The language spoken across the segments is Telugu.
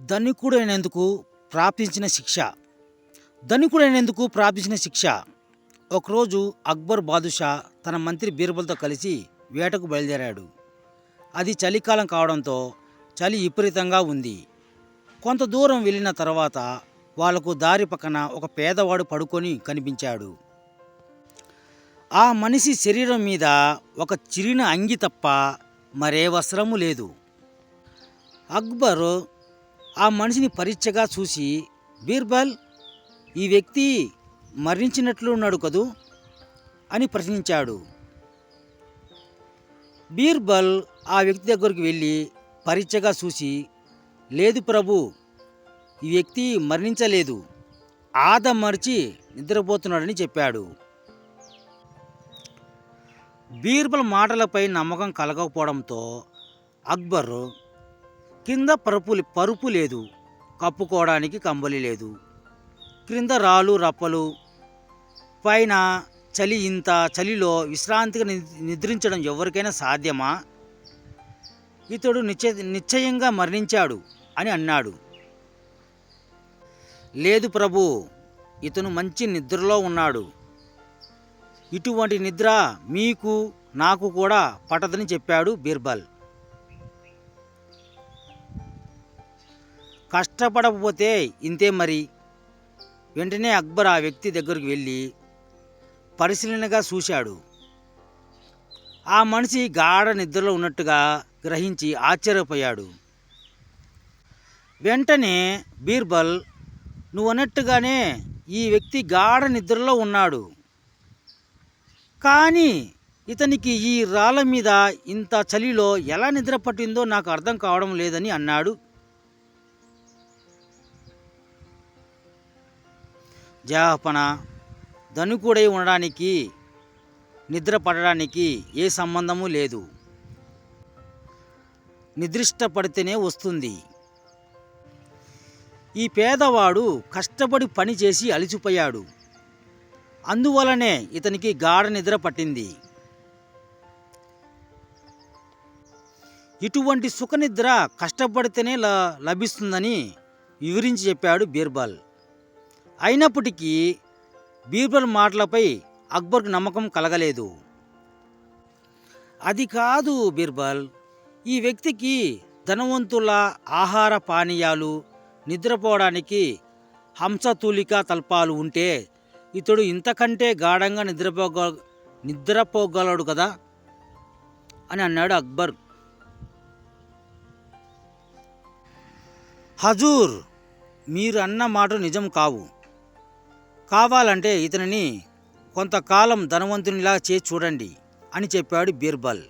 ధనికుడైనందుకు ప్రాప్తించిన శిక్ష. ధనికుడైనందుకు ప్రాప్తించిన శిక్ష. ఒకరోజు అక్బర్ బాదుషా తన మంత్రి బీర్బల్తో కలిసి వేటకు బయలుదేరాడు. అది చలికాలం కావడంతో చలి విపరీతంగా ఉంది. కొంత దూరం వెళ్ళిన తర్వాత వాళ్ళకు దారి పక్కన ఒక పేదవాడు పడుకొని కనిపించాడు. ఆ మనిషి శరీరం మీద ఒక చిరిన అంగి తప్ప మరే వస్త్రము లేదు. అక్బర్ ఆ మనిషిని పరీక్షగా చూసి బీర్బల్ ఈ వ్యక్తి మరణించినట్లు ఉన్నాడు కదూ? అని ప్రశ్నించాడు. బీర్బల్ ఆ వ్యక్తి దగ్గరికి వెళ్ళి పరీక్షగా చూసి లేదు ప్రభు ఈ వ్యక్తి మరణించలేదు. ఆద మరిచి నిద్రపోతున్నాడని చెప్పాడు. బీర్బల్ మాటలపై నమ్మకం కలగకపోవడంతో అక్బర్ కింద పరుపు పరుపు లేదు. కప్పుకోవడానికి కంబలి లేదు. క్రింద రాళ్ళు రప్పలు. పైన చలి ఇంత చలిలో విశ్రాంతిగా నిద్రించడం ఎవరికైనా సాధ్యమా? ఇతడు నిశ్చయ నిశ్చయంగా మరణించాడు అని అన్నాడు. లేదు ప్రభు ఇతను మంచి నిద్రలో ఉన్నాడు. ఇటువంటి నిద్ర మీకు నాకు కూడా పట్టదని చెప్పాడు బీర్బల్. కష్టపడకపోతే ఇంతే మరి? వెంటనే అక్బర్ ఆ వ్యక్తి దగ్గరికి వెళ్ళి పరిశీలనగా చూశాడు. ఆ మనిషి గాఢ నిద్రలో ఉన్నట్టుగా గ్రహించి ఆశ్చర్యపోయాడు. వెంటనే బీర్బల్ నువ్వు అన్నట్టుగానే ఈ వ్యక్తి గాఢ నిద్రలో ఉన్నాడు. కానీ ఇతనికి ఈ రాళ్ళ మీద ఇంత చలిలో ఎలా నిద్ర పట్టిందో నాకు అర్థం కావడం లేదని అన్నాడు జాపన ధనుకుడై ఉండడానికి నిద్ర పడడానికి ఏ సంబంధము లేదు. నిద్రిష్టపడితేనే వస్తుంది. ఈ పేదవాడు కష్టపడి పని చేసి అందువలనే ఇతనికి గాఢ నిద్ర పట్టింది. ఇటువంటి సుఖనిద్ర కష్టపడితేనే లభిస్తుందని వివరించి చెప్పాడు బీర్బల్. అయినప్పటికీ బీర్బల్ మాటలపై అక్బర్కు నమ్మకం కలగలేదు. అది కాదు బీర్బల్ ఈ వ్యక్తికి ధనవంతుల ఆహార పానీయాలు నిద్రపోవడానికి హంసతూలిక తల్పాలు ఉంటే ఇతడు ఇంతకంటే గాఢంగా నిద్రపోగ నిద్రపోగలడు కదా? అని అన్నాడు అక్బర్. హజూర్ మీరు అన్న మాట నిజం కావు. కావాలంటే ఇతనిని కొంతకాలం ధనవంతునిలా చేసి చూడండి అని చెప్పాడు బీర్బల్.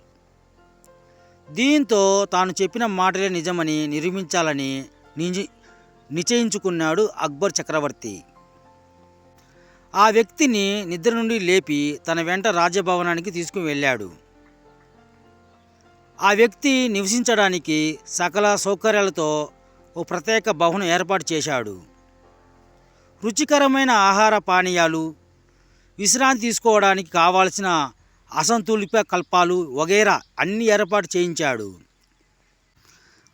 దీంతో తాను చెప్పిన మాటలే నిజమని నిరూపించాలని నిశ్చయించుకున్నాడు అక్బర్ చక్రవర్తి. ఆ వ్యక్తిని నిద్ర నుండి లేపి తన వెంట రాజభవనానికి తీసుకుని వెళ్ళాడు. ఆ వ్యక్తి నివసించడానికి సకల సౌకర్యాలతో ఓ ప్రత్యేక భవనం ఏర్పాటు చేశాడు. రుచికరమైన ఆహార పానీయాలు విశ్రాంతి తీసుకోవడానికి కావాల్సిన అసంతులిత కల్పాలు వగైరా అన్ని ఏర్పాటు చేయించాడు.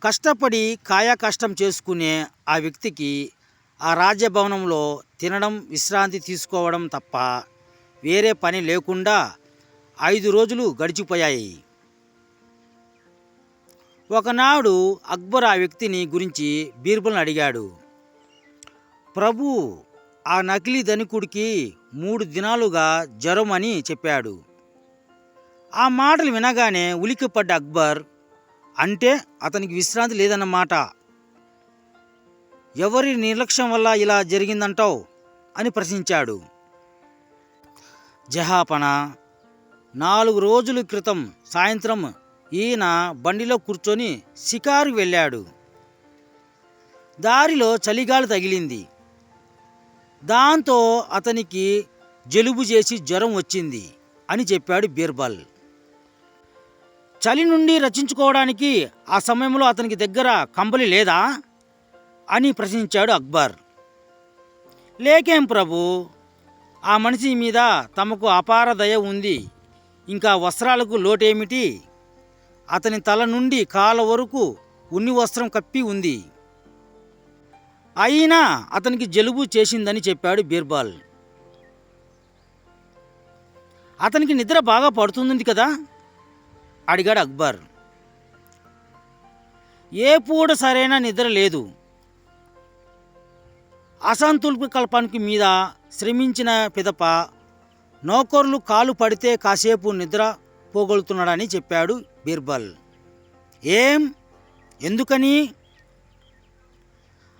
కష్టపడి కాయాకష్టం చేసుకునే ఆ వ్యక్తికి ఆ రాజ్యభవనంలో తినడం విశ్రాంతి తీసుకోవడం తప్ప వేరే పని లేకుండా ఐదు రోజులు గడిచిపోయాయి. ఒకనాడు అక్బర్ ఆ వ్యక్తిని గురించి బీర్బల్ని అడిగాడు. ప్రభు ఆ నకిలీ ధనికుడికి మూడు దినాలుగా జ్వరం అని చెప్పాడు. ఆ మాటలు వినగానే ఉలికిపడ్డ అక్బర్ అంటే అతనికి విశ్రాంతి లేదన్నమాట. ఎవరి నిర్లక్ష్యం వల్ల ఇలా జరిగిందంటావు? అని ప్రశ్నించాడు. జహాపన నాలుగు రోజుల క్రితం సాయంత్రం ఈయన బండిలో కూర్చొని షికారు వెళ్ళాడు. దారిలో చలిగాలి తగిలింది. దాంతో అతనికి జలుబు చేసి జ్వరం వచ్చింది అని చెప్పాడు బీర్బల్. చలి నుండి రచించుకోవడానికి ఆ సమయంలో అతనికి దగ్గర కంబలి లేదా? అని ప్రశ్నించాడు అక్బర్. లేకేం ప్రభు? ఆ మనిషి మీద తమకు అపార దయ ఉంది. ఇంకా వస్త్రాలకు లోటేమిటి? అతని తల నుండి కాల వరకు ఉన్ని వస్త్రం కప్పి ఉంది. అయినా అతనికి జలుబు చేసిందని చెప్పాడు బీర్బాల్. అతనికి నిద్ర బాగా పడుతుంది కదా? అడిగాడు అక్బర్. ఏ పూట సరైన నిద్ర లేదు. అసంతుల్ప కల్పానికి మీద శ్రమించిన పిదప నౌకర్లు కాలు పడితే కాసేపు నిద్ర పోగొలుతున్నాడని చెప్పాడు బీర్బల్. ఏం? ఎందుకని?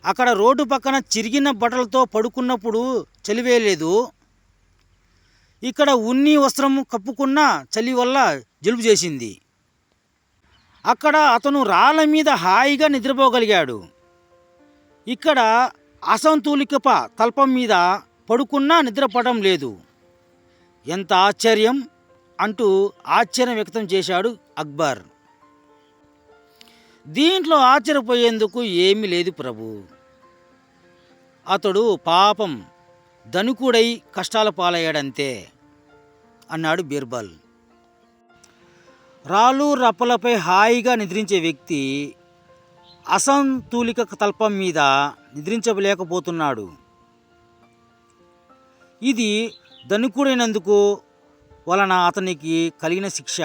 అక్కడ రోడ్డు పక్కన చిరిగిన బట్టలతో పడుకున్నప్పుడు చలివేయలేదు. ఇక్కడ ఉన్ని వస్త్రం కప్పుకున్న చలి వల్ల జలుబు చేసింది. అక్కడ అతను రాళ్ళ మీద హాయిగా నిద్రపోగలిగాడు. ఇక్కడ అసంతులికప తల్పం మీద పడుకున్నా నిద్రపడడం లేదు. ఎంత ఆశ్చర్యం! అంటూ ఆశ్చర్యం వ్యక్తం చేశాడు అక్బర్. దీంట్లో ఆశ్చర్యపోయేందుకు ఏమీ లేదు ప్రభు. అతడు పాపం ధనుకుడై కష్టాల పాలయ్యాడంతే అన్నాడు బీర్బల్. రాళ్ళు రప్పలపై హాయిగా నిద్రించే వ్యక్తి అసంతులిక తల్పం మీద నిద్రించలేకపోతున్నాడు. ఇది ధనుకుడైనందుకు వలన అతనికి కలిగిన శిక్ష.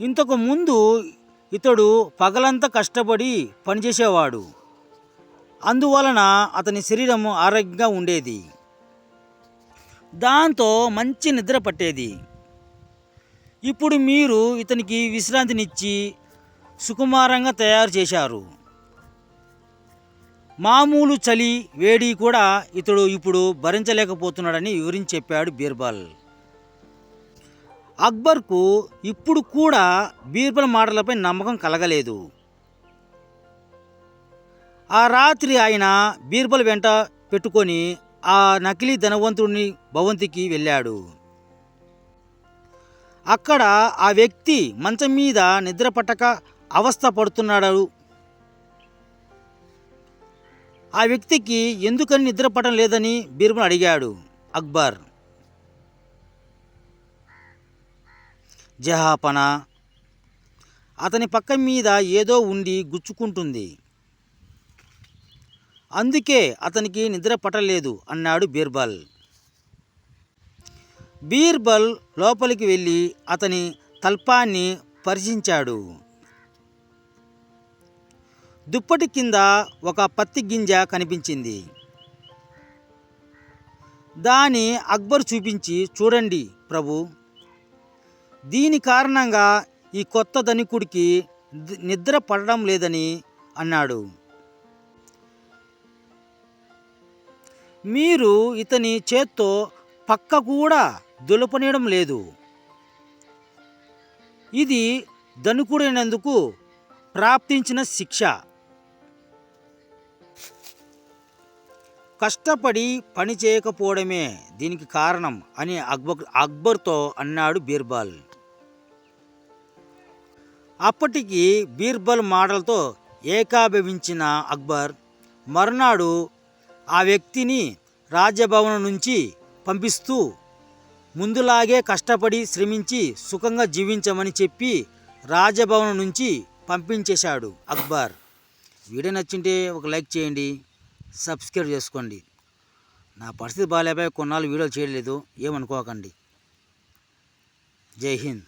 ఇంతకు ముందు ఇతడు పగలంతా కష్టపడి పనిచేసేవాడు. అందువలన అతని శరీరం ఆరోగ్యంగా ఉండేది. దాంతో మంచి నిద్ర పట్టేది. ఇప్పుడు మీరు ఇతనికి విశ్రాంతినిచ్చి సుకుమారంగా తయారు చేశారు. మామూలు చలి వేడి కూడా ఇతడు ఇప్పుడు భరించలేకపోతున్నాడని వివరించి చెప్పాడు బీర్బల్. అక్బర్కు ఇప్పుడు కూడా బీర్బల్ మాటలపై నమ్మకం కలగలేదు. ఆ రాత్రి ఆయన బీర్బల్ వెంట పెట్టుకొని ఆ నకిలీ ధనవంతుడిని భవంతికి వెళ్ళాడు. అక్కడ ఆ వ్యక్తి మంచం మీద నిద్ర పట్టక అవస్థ పడుతున్నాడు. ఆ వ్యక్తికి ఎందుకని నిద్ర పట్టడం లేదని బీర్బల్ అడిగాడు అక్బర్. జహాపన. అతని పక్క మీద ఏదో ఉండి గుచ్చుకుంటుంది. అందుకే అతనికి నిద్ర పట్టలేదు అన్నాడు బీర్బల్. బీర్బల్ లోపలికి వెళ్ళి అతని తల్పాన్ని పరిశీలించాడు. దుప్పటి కింద ఒక పత్తి గింజ కనిపించింది. దాని అక్బర్ చూపించి చూడండి ప్రభు దీని కారణంగా ఈ కొత్త ధనికుడికి నిద్ర పడడం లేదని అన్నాడు. మీరు ఇతని చేత్తో పక్క కూడా దులపనీయడం లేదు. ఇది ధనుకుడైనందుకు ప్రాప్తించిన శిక్ష. కష్టపడి పని చేయకపోవడమే దీనికి కారణం అని అక్బర్ అక్బర్తో అన్నాడు బీర్బాల్. అప్పటికి బీర్బల్ మాటలతో ఏకాభవించిన అక్బర్ మర్నాడు ఆ వ్యక్తిని రాజభవనం నుంచి పంపిస్తూ ముందులాగే కష్టపడి శ్రమించి సుఖంగా జీవించమని చెప్పి రాజభవనం నుంచి పంపించేశాడు అక్బర్. వీడియో నచ్చింటే ఒక లైక్ చేయండి సబ్స్క్రైబ్ చేసుకోండి. నా పరిస్థితి బాగాలేపై కొన్నాళ్ళు వీడియోలు చేయలేదు ఏమనుకోకండి. జై హింద్.